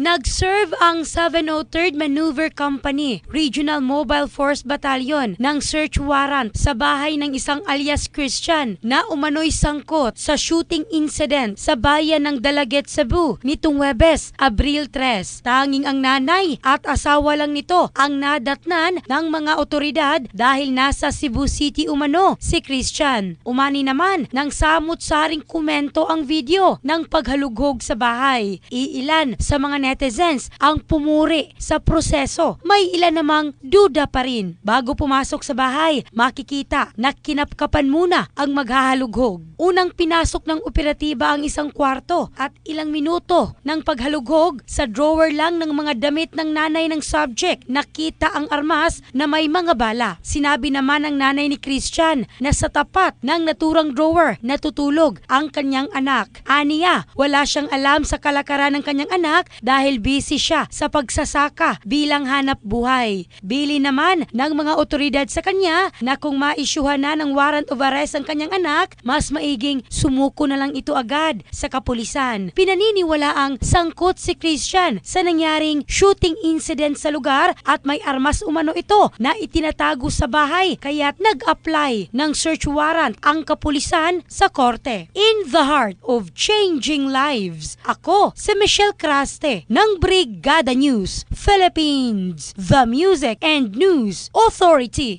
Nag-serve ang 703rd Maneuver Company, Regional Mobile Force Battalion ng search warrant sa bahay ng isang alias Christian na umano'y sangkot sa shooting incident sa bayan ng Dalaget, Cebu nitong Webes, Abril 3. Tanging ang nanay at asawa lang nito ang nadatnan ng mga otoridad dahil nasa Cebu City umano si Christian. Umani naman ng samut-saring komento ang video ng paghalughog sa bahay. Iilan sa mga netizens ang pumuri sa proseso. May ilan namang duda pa rin. Bago pumasok sa bahay, makikita na kinapkapan muna ang maghahalughog. Unang pinasok ng operatiba ang isang kwarto at ilang minuto ng paghalughog sa drawer lang ng mga damit ng nanay ng subject. Nakita ang armas na may mga bala. Sinabi naman ng nanay ni Christian na sa tapat ng naturang drawer natutulog ang kanyang anak. Aniya, wala siyang alam sa kalakaran ng kanyang anak dahil busy siya sa pagsasaka bilang hanap buhay. Bili naman ng mga otoridad sa kanya na kung maisyuhan na ng warrant of arrest ang kanyang anak, mas maiging sumuko na lang ito agad sa kapulisan. Pinaniniwala ang sangkot si Christian sa nangyaring shooting incident sa lugar at may armas umano ito na itinatago sa bahay kaya't nag-apply ng search warrant ang kapulisan sa korte. In the heart of changing lives, ako si Michelle Craste ng Brigada News Philippines, the Music and News Authority.